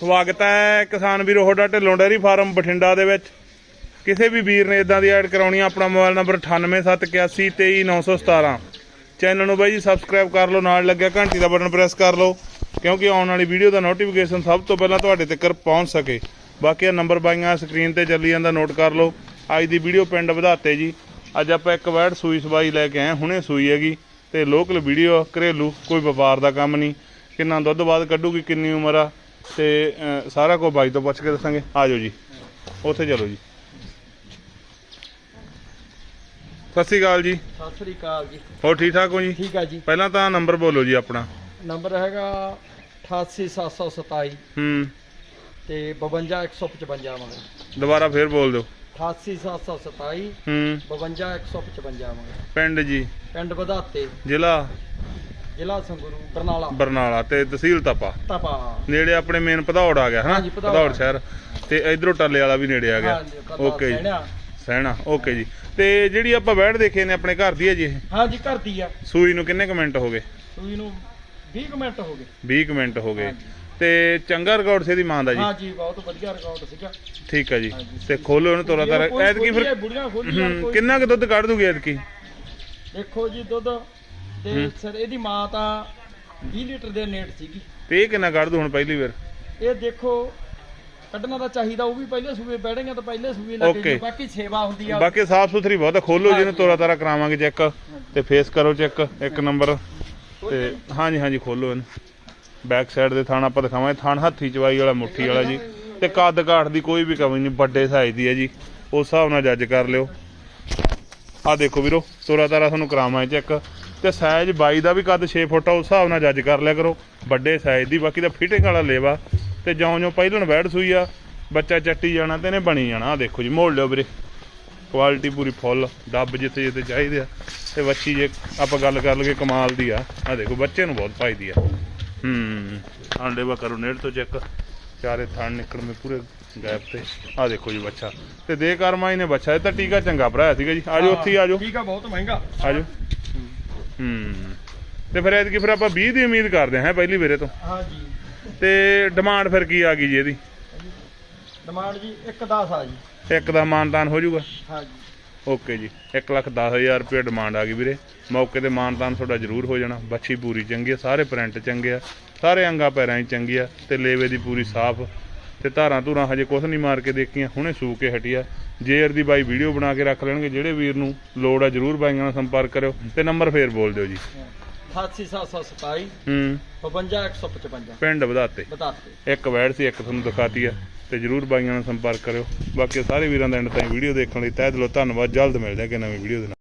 ਸਵਾਗਤ ਹੈ ਕਿਸਾਨ ਵੀਰੋ, ਤੁਹਾਡਾ ਢਿੱਲੋਂ ਡੈਰੀ ਫਾਰਮ ਬਠਿੰਡਾ ਦੇ ਵਿੱਚ। ਕਿਸੇ ਵੀ ਵੀਰ ਨੇ ਇਦਾਂ ਦੀ ਐਡ ਕਰਾਉਣੀ ਆ, ਆਪਣਾ ਮੋਬਾਈਲ ਨੰਬਰ 9871823917 ਚੈਨਲ ਨੂੰ ਬਾਈ ਜੀ ਸਬਸਕ੍ਰਾਈਬ ਕਰ ਲਓ, ਨਾਲ ਲੱਗਿਆ ਘੰਟੀ ਦਾ ਬਟਨ ਪ੍ਰੈਸ ਕਰ ਲਓ, ਕਿਉਂਕਿ ਆਉਣ ਵਾਲੀ ਵੀਡੀਓ ਦਾ ਨੋਟੀਫਿਕੇਸ਼ਨ ਸਭ ਤੋਂ ਪਹਿਲਾਂ ਤੁਹਾਡੇ ਤੱਕ ਪਹੁੰਚ ਸਕੇ। ਬਾਕੀ ਆ ਨੰਬਰ ਬਾਈਆਂ ਸਕਰੀਨ ਤੇ ਚੱਲੀ ਜਾਂਦਾ ਨੋਟ ਕਰ ਲਓ। ਅੱਜ ਦੀ ਵੀਡੀਓ ਪਿੰਡ ਵਧਾਤੇ ਜੀ। ਅੱਜ ਆਪਾਂ ਇੱਕ ਵੈੜ ਸੂਈ ਸਵਾਈ ਲੈ ਕੇ ਆਏ ਹੁਣੇ ਸੂਈ ਹੈਗੀ। ਤੇ ਲੋਕਲ ਵੀਡੀਓ ਘਰੇਲੂ, ਕੋਈ ਵਪਾਰ ਦਾ ਕੰਮ ਨਹੀਂ। ਕਿੰਨਾ ਦੁੱਧ ਬਾਅਦ ਕੱਢੂਗੀ, ਕਿੰਨੀ ਉਮਰ ਆ ਤੇ ਅਹ, ਸਾਰਾ ਕੁਝ ਬਾਈ ਤੋਂ ਪੁੱਛ ਕੇ ਦੱਸਾਂਗੇ। ਆ ਜਾਓ ਜੀ। ਉੱਥੇ ਚਲੋ ਜੀ। ਸਤਿ ਸ਼੍ਰੀ ਅਕਾਲ ਜੀ। ਸਤਿ ਸ੍ਰੀ ਅਕਾਲ ਜੀ। ਹੋਰ ਠੀਕ ਠਾਕ ਹੋ ਜੀ? ਠੀਕ ਆ ਜੀ। ਪਹਿਲਾਂ ਤਾਂ ਨੰਬਰ ਬੋਲੋ ਜੀ ਆਪਣਾ। ਨੰਬਰ ਹੈਗਾ 88727 ਹੂੰ। ਤੇ 52155 ਮਗਰ ਦੁਬਾਰਾ ਫੇਰ ਬੋਲ ਦਿਓ। 88727 ਹੂੰ। 52155 ਮਗਰ ਪਿੰਡ ਜੀ। ਪਿੰਡ ਵਧਾਤੇ। ਜ਼ਿਲ੍ਹਾ। ਜ਼ਿਲ੍ਹਾ ਸੰਗਰੂਰ ਬਰਨਾਲਾ। ਬਰਨਾਲਾ ਤੇ ਤਹਿਸੀਲ ਤਪਾ। ਤਪਾ। ਨੇੜੇ ਆਪਣੇ ਮੇਨ ਭਦੌੜ ਆ ਗਿਆ ਭਦੌੜ। ਭਦੌੜ ਸ਼ਹਿਰ। ਤੇ ਇਧਰੋਂ ਟੱਲੇ ਵਾਲਾ ਵੀ ਨੇੜੇ ਆ ਗਿਆ। ਓਕੇ ਜੀ। ਸਹਿਣਾ। ਓਕੇ ਜੀ। ਤੇ ਜਿਹੜੀ ਆਪਾਂ ਬੈਠ ਦੇਖੇ ਨੇ ਆਪਣੇ ਘਰ ਦੀ ਹੈ ਜੀ ਇਹ? ਹਾਂਜੀ ਕਰਦੀ ਆ। ਸੂਈ ਨੂੰ ਕਿੰਨੇ ਕੁ ਮਿੰਟ ਹੋ ਗਏ? ਸੂਈ ਨੂੰ 20 ਕੁ ਮਿੰਟ ਹੋ ਗਏ। 20 ਕੁ ਮਿੰਟ ਹੋ ਗਏ। ਤੇ ਚੰਗਾ ਰਿਕਾਰਡ ਸੇ ਦੀ ਮਾਂ ਦਾ ਜੀ? ਹਾਂਜੀ ਬਹੁਤ ਵਧੀਆ ਰਿਕਾਰਡ ਸੀਗਾ। ਠੀਕ ਹੈ ਜੀ। ਤੇ ਖੋਲੋ ਇਹਨੂੰ ਤੋਰਾ ਤਾਰਾ ਐਤਕੀ ਫਿਰ ਹੂੰ, ਕਿੰਨਾ ਕੁ ਦੁੱਧ ਕੱਢ ਦੂਗੀ ਐਤਕੀ? ਦੇਖੋ ਜੀ ਦੁੱਧ ਤੇ ਸਰ ਇਹਦੀ ਮਾਂ ਤਾਂ 20 ਲੀਟਰ ਦੇ ਨੇੜ ਸੀਗੀ। ਤੇ ਇਹ ਕਿੰਨਾ ਕੱਢ ਦੂ ਹੁਣ ਪਹਿਲੀ ਵਾਰ? ਇਹ ਦੇਖੋ ਕੱਢਣਾ ਤਾਂ ਚਾਹੀਦਾ ਉਹ ਵੀ ਪਹਿਲੇ ਸੂਬੇ ਬੈਠੇਗਾ ਤਾਂ ਪਹਿਲੇ ਸੂਬੇ Okay. ਲੱਗੇ ਬਾਕੀ ਸੇਵਾ ਹੁੰਦੀ ਆ। ਬਾਕੀ ਸਾਫ਼ ਸੁਥਰੀ ਬਹੁਤ ਆ ਖੋਲੋ ਜਿਹਨੂੰ ਤੋਰਾ ਤਾਰਾ ਕਰਾਵਾਂਗੇ ਚੈੱਕ ਤੇ ਫੇਸ ਕਰੋ ਚੈੱਕ ਇੱਕ ਨੰਬਰ ਤੇ ਹਾਂਜੀ ਹਾਂਜੀ ਖੋਲੋ ਇਹਨੂੰ। ਬੈਕ ਸਾਈਡ ਦੇ ਥਾਣ ਆਪਾਂ ਦਿਖਾਵਾਂਗੇ ਥਾਣ ਹੱਥੀ ਚਵਾਈ ਵਾਲਾ ਮੁੱਠੀ ਵਾਲਾ ਜੀ। ਤੇ ਕੱਦ ਕਾਠ ਦੀ ਕੋਈ ਵੀ ਕਮੀ ਨਹੀਂ ਵੱਡੇ ਸਾਈਜ਼ ਦੀ ਹੈ ਜੀ। ਉਸ ਹਿਸਾਬ ਨਾਲ ਜੱਜ ਕਰ ਲਿਓ। ਆ ਦੇਖੋ ਵੀਰੋ ਤੋਰਾ ਤਾਰਾ ਤੁਹਾਨੂੰ ਕਰਾਵਾਂਗੇ ਚੈੱਕ। ਤੇ ਸਾਈਜ਼ 22 ਦਾ ਵੀ ਕੱਦ 6 ਫੁੱਟ ਆ ਉਸ ਹਿਸਾਬ ਨਾਲ ਜੱਜ ਕਰ ਲਿਆ ਕਰੋ। ਵੱਡੇ ਸਾਈਜ਼ ਦੀ ਬਾਕੀ ਤਾਂ ਫਿਟਿੰਗ ਵਾਲਾ ਲੇਵਾ। ਤੇ ਜਿਉਂ ਜਿਉਂ ਪਹਿਲਣ ਬੈਠ ਸੂਈ ਆ ਬੱਚਾ ਚੱਟੀ ਜਾਣਾ ਤੇ ਇਹਨੇ ਬਣੀ ਜਾਣਾ। ਆ ਦੇਖੋ ਜੀ ਮੋੜ ਲਿਓ ਵੀਰੇ। ਕੁਆਲਿਟੀ ਪੂਰੀ ਫੁੱਲ ਡੱਬ ਜਿੱਥੇ ਜਿੱਥੇ ਚਾਹੀਦੇ ਆ। ਤੇ ਬੱਚੀ ਜੇ ਆਪਾਂ ਗੱਲ ਕਰ ਲਈਏ ਕਮਾਲ ਦੀ ਆ। ਆ ਦੇਖੋ ਬੱਚੇ ਨੂੰ ਬਹੁਤ ਫਾਇਦੀ ਆ। ਹੂੰ ਆਂਡੇ ਵਾ ਕਰੋ ਨੇੜ ਤੋਂ ਚੈੱਕ। ਚਾਰੇ ਥਣ ਨਿਕਲਵੇਂ ਪੂਰੇ ਗੈਪ ਤੇ। ਆ ਦੇਖੋ ਜੀ ਬੱਚਾ। ਤੇ ਦੇ ਕਰਮਾਈ ਨੇ ਬੱਚਾ ਇਹ ਤਾਂ ਟੀਕਾ ਚੰਗਾ ਭਰਾਇਆ ਸੀਗਾ ਜੀ। ਆਜੋ ਉੱਥੇ ਆਜੋ ਆ ਬਹੁਤ ਮਹਿੰਗਾ। ਆਜੋ ਹੂੰ। ਤੇ ਫਿਰ ਐਤਕੀ ਫਿਰ ਆਪਾਂ 20 ਦੀ ਉਮੀਦ ਕਰਦੇ ਹਾਂ ਪਹਿਲੀ ਵੇਰੇ ਤੋਂ। ਹਾਂਜੀ। ਤੇ ਡਿਮਾਂਡ ਫਿਰ ਕੀ ਆ ਗਈ ਜੀ ਇਹਦੀ? ਡਿਮਾਂਡ ਜੀ 1 10 ਆ ਜੀ। ਇੱਕ ਦਾ ਮਾਨਤਾਨ ਹੋ ਜਾਊਗਾ? ਹਾਂਜੀ। ਓਕੇ ਜੀ। 1 ਲੱਖ 10000 ਰੁਪਏ ਡਿਮਾਂਡ ਆ ਗਈ ਵੀਰੇ। ਮੌਕੇ ਤੇ ਮਾਨਤਾਨ ਤੁਹਾਡਾ ਜ਼ਰੂਰ ਹੋ ਜਾਣਾ। ਬੱਚੀ ਪੂਰੀ ਚੰਗੀ ਆ ਸਾਰੇ ਪ੍ਰਿੰਟ ਚੰਗੇ ਆ ਸਾਰੇ ਅੰਗਾ ਪੈਰਾਂ 'ਚ ਚੰਗੀ ਆ ਤੇ ਲੇਵੇ ਦੀ ਪੂਰੀ ਸਾਫ਼ ਤੇ ਧਾਰਾਂ ਧੂਰਾਂ ਹਜੇ ਕੁਝ ਨਹੀਂ ਮਾਰ ਕੇ ਦੇਖੀਆਂ ਹੁਣੇ ਸੂ ਕੇ ਹਟੀ ਆ। ਜੇਆਰ ਦੀ ਬਾਈ ਵੀਡੀਓ ਬਣਾ ਕੇ ਰੱਖ ਲੈਣਗੇ ਜਿਹੜੇ ਵੀਰ ਨੂੰ ਲੋੜ ਆ ਜ਼ਰੂਰ ਬਾਈਆਂ ਨਾਲ ਸੰਪਰਕ ਕਰਿਓ ਤੇ ਨੰਬਰ ਫੇਰ ਬੋਲ ਦਿਓ ਜੀ। 88727 ਹੂੰ। 52155 ਪਿੰਡ ਵਧਾਤੇ। ਬਤਾਤੇ ਇੱਕ ਵੈੜ ਸੀ ਇੱਕ ਤੁਹਾਨੂੰ ਦਿਖਾਤੀ ਆ ਤੇ ਜਰੂਰ ਬਾਈਆਂ ਨਾਲ ਸੰਪਰਕ ਕਰਿਓ। ਬਾਕੀ ਸਾਰੇ ਵੀਰਾਂ ਦਾ ਐਂਡ ਤਾਈਂ ਵੀਡੀਓ ਦੇਖਣ ਲਈ ਤਹਿ ਦਿਲੋਂ ਧੰਨਵਾਦ। ਜਲਦ ਮਿਲਦੇ ਹਾਂ ਕਿ ਨਵੀਂ ਵੀਡੀਓ ਦੇ ਨਾਲ।